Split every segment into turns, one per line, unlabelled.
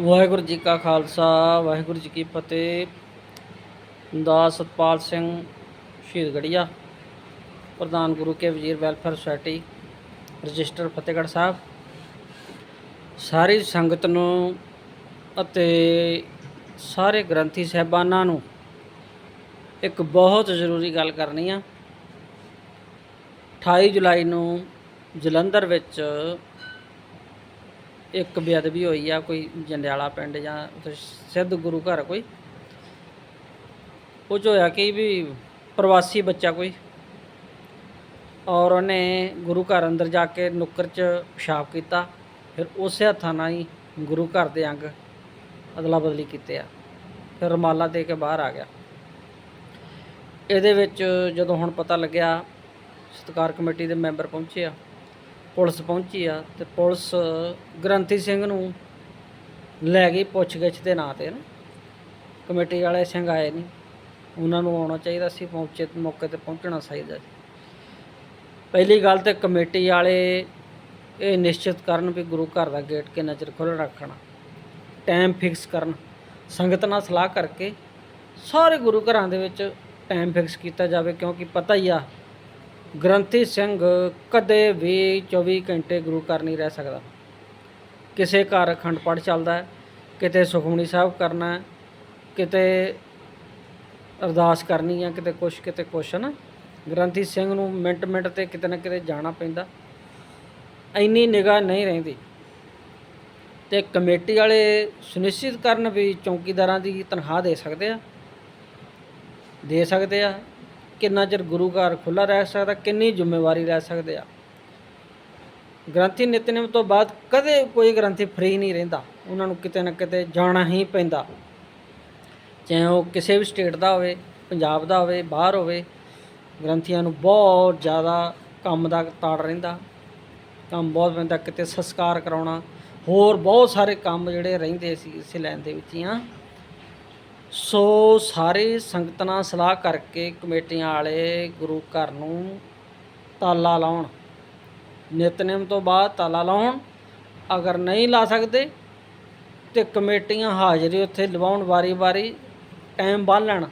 ਵਾਹਿਗੁਰੂ ਜੀ ਕਾ ਖਾਲਸਾ, ਵਾਹਿਗੁਰੂ ਜੀ ਕੀ ਫਤਿਹ। ਦਾ ਸਤਪਾਲ ਸਿੰਘ ਸ਼ਹੀਦ ਗੜੀਆ ਪ੍ਰਧਾਨ ਗੁਰੂ ਕੇ ਵਜ਼ੀਰ welfare society, register Fatehgarh Sahib. ਸਾਰੀ ਸੰਗਤ ਨੂੰ ਅਤੇ ਸਾਰੇ ਗ੍ਰੰਥੀ ਸਹਿਬਾਨਾਂ ਨੂੰ ਇੱਕ ਬਹੁਤ ਜ਼ਰੂਰੀ ਗੱਲ ਕਰਨੀ ਆ। 28 ਜੁਲਾਈ ਨੂੰ ਜਲੰਧਰ ਵਿੱਚ ਇੱਕ ਬੇਅਦਬੀ ਹੋਈ ਆ, ਕੋਈ ਜੰਡਿਆਲਾ ਪਿੰਡ ਜਾਂ ਉੱਥੇ ਸਿੱਧ ਗੁਰੂ ਘਰ ਕੋਈ। ਉਹ 'ਚ ਹੋਇਆ ਕਿ ਵੀ ਪ੍ਰਵਾਸੀ ਬੱਚਾ ਕੋਈ ਔਰ ਉਹਨੇ ਗੁਰੂ ਘਰ ਅੰਦਰ ਜਾ ਕੇ ਨੁੱਕਰ 'ਚ ਪਿਸ਼ਾਬ ਕੀਤਾ, ਫਿਰ ਉਸੇ ਹੱਥਾਂ ਨਾਲ ਹੀ ਗੁਰੂ ਘਰ ਦੇ ਅੰਗ ਅਦਲਾ ਬਦਲੀ ਕੀਤੇ ਆ, ਫਿਰ ਰੁਮਾਲਾ ਦੇ ਕੇ ਬਾਹਰ ਆ ਗਿਆ। ਇਹਦੇ ਵਿੱਚ ਜਦੋਂ ਹੁਣ ਪਤਾ ਲੱਗਿਆ, ਸਤਕਾਰ ਕਮੇਟੀ ਦੇ ਮੈਂਬਰ ਪਹੁੰਚੇ ਆ। ਪੁਲਿਸ ਪਹੁੰਚੀ ਆ ਤੇ ਪੁਲਿਸ ਗ੍ਰੰਥੀ ਸਿੰਘ ਨੂੰ ਲੈ ਗਈ ਪੁੱਛਗਿੱਛ ਦੇ ਨਾਂ ਤੇ ਨਾ। ਕਮੇਟੀ ਵਾਲੇ ਸਿੰਘ ਆਏ ਨਹੀਂ ਉਹਨਾਂ ਨੂੰ ਆਉਣਾ ਚਾਹੀਦਾ ਸੀ, ਪਹੁੰਚੇ ਮੌਕੇ ਤੇ ਪਹੁੰਚਣਾ ਚਾਹੀਦਾ ਸੀ। ਪਹਿਲੀ ਗੱਲ ਤੇ ਕਮੇਟੀ ਵਾਲੇ ਇਹ ਨਿਸ਼ਚਿਤ ਕਰਨ ਵੀ ਗੁਰੂ ਘਰ ਦਾ ਗੇਟ ਕਿੰਨਾ ਚਿਰ ਖੁੱਲ੍ਹਾ ਰੱਖਣਾ ਟਾਈਮ ਫਿਕਸ ਕਰਨ। ਸੰਗਤ ਨਾਲ ਸਲਾਹ ਕਰਕੇ ਸਾਰੇ ਗੁਰੂ ਘਰਾਂ ਦੇ ਵਿੱਚ ਟਾਈਮ ਫਿਕਸ ਕੀਤਾ ਜਾਵੇ, ਕਿਉਂਕਿ ਪਤਾ ਹੀ ਆ ਗ੍ਰੰਥੀ ਸਿੰਘ ਕਦੇ ਵੀ 24 ਘੰਟੇ ਗੁਰੂ ਘਰ ਨਹੀਂ ਰਹਿ ਸਕਦਾ। ਕਿਸੇ ਘਰ ਅਖੰਡ ਪਾਠ ਚੱਲਦਾ ਹੈ, ਕਿਤੇ ਸੁਖਮਨੀ ਸਾਹਿਬ ਕਰਨਾ ਹੈ, ਕਿਤੇ ਅਰਦਾਸ ਕਰਨੀ ਹੈ, ਕਿਤੇ ਕੁਛ ਕਿਤੇ ਕੁਛ ਹੈ ਨਾ ਗ੍ਰੰਥੀ ਸਿੰਘ ਨੂੰ ਮਿੰਟ ਮਿੰਟ ਤੇ ਕਿਤੇ ਨਾ ਕਿਤੇ ਜਾਣਾ ਪੈਂਦਾ। ਇੰਨੀ ਨਿਗਾਹ ਨਹੀਂ ਰਹਿੰਦੀ। ਤੇ ਕਮੇਟੀ ਵਾਲੇ ਸੁਨਿਸ਼ਚਿਤ ਕਰਨ ਵੀ ਚੌਕੀਦਾਰਾਂ ਦੀ ਤਨਖਾਹ ਦੇ ਸਕਦੇ ਆ। ਦੇ ਸਕਦੇ ਆ। ਕਿੰਨਾ ਚਿਰ ਗੁਰੂ ਘਰ ਖੁੱਲਾ ਰਹਿ ਸਕਦਾ, ਕਿੰਨੀ ਜ਼ਿੰਮੇਵਾਰੀ ਲੈ ਸਕਦੇ ਆ। ਗ੍ਰੰਥੀ ਨਿਤਨੇਮ ਤੋਂ ਬਾਅਦ ਕਦੇ ਕੋਈ ਗ੍ਰੰਥੀ ਫ੍ਰੀ ਨਹੀਂ ਰਹਿੰਦਾ। ਉਹਨਾਂ ਨੂੰ ਕਿਤੇ ਨਾ ਕਿਤੇ ਜਾਣਾ ਹੀ ਪੈਂਦਾ। ਚਾਹੇ ਉਹ ਕਿਸੇ ਵੀ ਸਟੇਟ ਦਾ ਹੋਵੇ, ਪੰਜਾਬ ਦਾ ਹੋਵੇ, ਬਾਹਰ ਹੋਵੇ, ਗ੍ਰੰਥੀਆਂ ਨੂੰ ਬਹੁਤ ਜ਼ਿਆਦਾ ਕੰਮ ਦਾ ਤਾੜ ਰਹਿੰਦਾ। ਕੰਮ ਬਹੁਤ ਪੈਂਦਾ, ਕਿਤੇ ਸੰਸਕਾਰ ਕਰਾਉਣਾ। ਹੋਰ ਬਹੁਤ ਸਾਰੇ ਕੰਮ ਜਿਹੜੇ ਰਹਿੰਦੇ ਸੀ ਇਸੇ ਲਾਈਨ ਦੇ ਵਿੱਚ ਹੀ ਆ ਸੋ ਸਾਰੇ ਸੰਗਤ ਨਾਲ ਸਲਾਹ ਕਰਕੇ ਕਮੇਟੀਆਂ ਵਾਲੇ ਗੁਰੂ ਘਰ ਨੂੰ ਤਾਲਾ ਲਾਉਣ। ਨਿਤਨੇਮ ਤੋਂ ਬਾਅਦ ਤਾਲਾ ਲਾਉਣ। ਅਗਰ ਨਹੀਂ ਲਾ ਸਕਦੇ ਤੇ ਕਮੇਟੀਆਂ ਹਾਜ਼ਰੀ ਉੱਥੇ ਲਵਾਉਣ ਵਾਰੀ-ਵਾਰੀ ਟਾਈਮ ਬੰਨ ਲੈਣ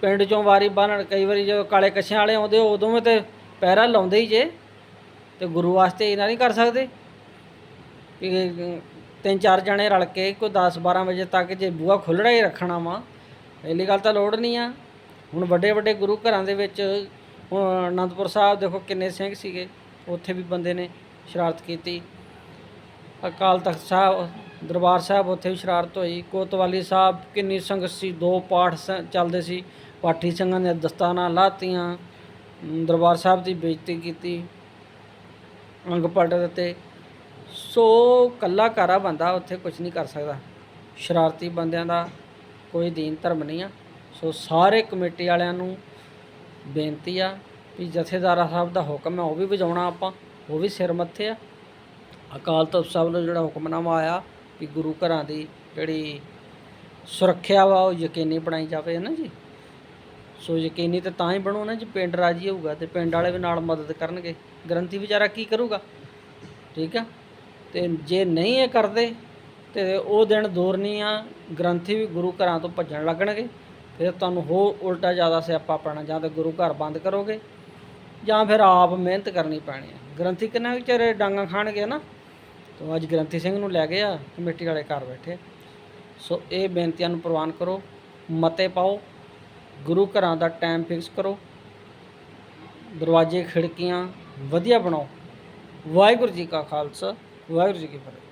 ਪਿੰਡ ਚੋਂ ਵਾਰੀ ਬੰਨਣ ਕਈ ਵਾਰੀ ਜਦੋਂ ਕਾਲੇ ਕੱਛਿਆਂ ਵਾਲੇ ਆਉਂਦੇ, ਉਦੋਂ ਵੀ ਤੇ ਪਹਿਰਾ ਲਾਉਂਦੇ ਹੀ ਜੇ। ਤੇ ਗੁਰੂ ਵਾਸਤੇ ਇਹਨਾਂ ਨਹੀਂ ਕਰ ਸਕਦੇ। ਤਿੰਨ ਚਾਰ ਜਣੇ ਰਲ ਕੇ ਕੋਈ 10 12 ਵਜੇ ਤੱਕ ਜੇ ਬੂਹਾ ਖੁੱਲ੍ਹੜਾ ਹੀ ਰੱਖਣਾ ਵਾ ਇਹਲੀ ਗੱਲ ਤਾਂ ਲੋੜ ਨਹੀਂ ਆ। ਹੁਣ ਵੱਡੇ ਵੱਡੇ ਗੁਰੂ ਘਰਾਂ ਦੇ ਵਿੱਚ, ਹੁਣ ਅਨੰਦਪੁਰ ਸਾਹਿਬ ਦੇਖੋ ਕਿੰਨੇ ਸਿੰਘ ਸੀਗੇ, ਉੱਥੇ ਵੀ ਬੰਦੇ ਨੇ ਸ਼ਰਾਰਤ ਕੀਤੀ। ਅਕਾਲ ਤਖਤ ਸਾਹਿਬ, ਦਰਬਾਰ ਸਾਹਿਬ ਉੱਥੇ ਵੀ ਸ਼ਰਾਰਤ ਹੋਈ। ਕੋਤਵਾਲੀ ਸਾਹਿਬ ਕਿੰਨੀ ਸੰਗਤ ਸੀ, ਦੋ ਪਾਠ ਸ- ਚੱਲਦੇ ਸੀ। ਪਾਠੀ ਸਿੰਘਾਂ ਨੇ ਦਸਤਾਨਾ ਲਾਤੀਆਂ, ਦਰਬਾਰ ਸਾਹਿਬ ਦੀ ਬੇਇੱਜ਼ਤੀ ਕੀਤੀ। ਅੰਗ ਪਲਟ ਦਿੱਤੇ। ਸੋ ਕੱਲਾ ਕਾਰਾ ਬੰਦਾ, ਉੱਥੇ ਕੁਝ ਨਹੀਂ ਕਰ ਸਕਦਾ। ਸ਼ਰਾਰਤੀ ਬੰਦਿਆਂ ਦਾ ਕੋਈ ਦੀਨ ਧਰਮ ਨਹੀਂ ਆ। ਸੋ ਸਾਰੇ ਕਮੇਟੀ ਵਾਲਿਆਂ ਨੂੰ ਬੇਨਤੀ ਆ ਵੀ ਜਥੇਦਾਰਾ ਸਾਹਿਬ ਦਾ ਹੁਕਮ ਹੈ, ਉਹ ਵੀ ਵਜਾਉਣਾ ਆਪਾਂ, ਉਹ ਵੀ ਸਿਰ ਮੱਥੇ ਆ। ਅਕਾਲ ਤਖਤ ਸਾਹਿਬ ਨੂੰ ਜਿਹੜਾ ਹੁਕਮਨਾਮਾ ਆਇਆ ਵੀ ਗੁਰੂ ਘਰਾਂ ਦੀ ਜਿਹੜੀ ਸੁਰੱਖਿਆ ਵਾ, ਉਹ ਯਕੀਨੀ ਬਣਾਈ ਜਾਵੇ, ਹੈ ਨਾ ਜੀ? ਸੋ ਯਕੀਨੀ ਤਾਂ ਤਾਂ ਹੀ ਬਣੂ ਨਾ ਜੀ, ਪਿੰਡ ਰਾਜੀ ਹੋਊਗਾ ਤੇ ਪਿੰਡ ਵਾਲੇ ਵੀ ਨਾਲ ਮਦਦ ਕਰਨਗੇ। ਗ੍ਰੰਥੀ ਵਿਚਾਰਾ ਕੀ ਕਰੂਗਾ? ਠੀਕ ਆ? ਤੇ ਜੇ ਨਹੀਂ ਇਹ ਕਰਦੇ, ਤੇ ਉਹ ਦਿਨ ਦੂਰ ਨਹੀਂ ਆ ਗ੍ਰੰਥੀ ਵੀ ਗੁਰੂ ਘਰਾਂ ਤੋਂ ਭੱਜਣ ਲੱਗਣਗੇ। ਫਿਰ ਤੁਹਾਨੂੰ ਹੋਰ ਉਲਟਾ ਜ਼ਿਆਦਾ ਸਿਆਪਾ ਪੈਣਾ, ਜਾਂ ਤਾਂ ਗੁਰੂ ਘਰ ਬੰਦ ਕਰੋਗੇ, ਜਾਂ ਫਿਰ ਆਪ ਮਿਹਨਤ ਕਰਨੀ ਪੈਣੀ ਹੈ। ਗ੍ਰੰਥੀ ਕਿੰਨਾ ਕੁ ਚਿਰ ਡਾਂਗਾ ਖਾਣਗੇ ਨਾ? ਤੋਂ ਅੱਜ ਗ੍ਰੰਥੀ ਸਿੰਘ ਨੂੰ ਲੈ ਗਏ ਆ, ਕਮੇਟੀ ਵਾਲੇ ਘਰ ਬੈਠੇ। ਸੋ ਇਹ ਬੇਨਤੀਆਂ ਨੂੰ ਪ੍ਰਵਾਨ ਕਰੋ, ਮਤੇ ਪਾਓ, ਗੁਰੂ ਘਰਾਂ ਦਾ ਟਾਈਮ ਫਿਕਸ ਕਰੋ, ਦਰਵਾਜ਼ੇ, ਖਿੜਕੀਆਂ ਵਧੀਆ ਬਣਾਓ। ਵਾਹਿਗੁਰੂ ਜੀ ਕਾ ਖਾਲਸਾ। ਵਾਹਿਗੁਰੂ ਜੀ ਕੀ ਫਤਿਹ।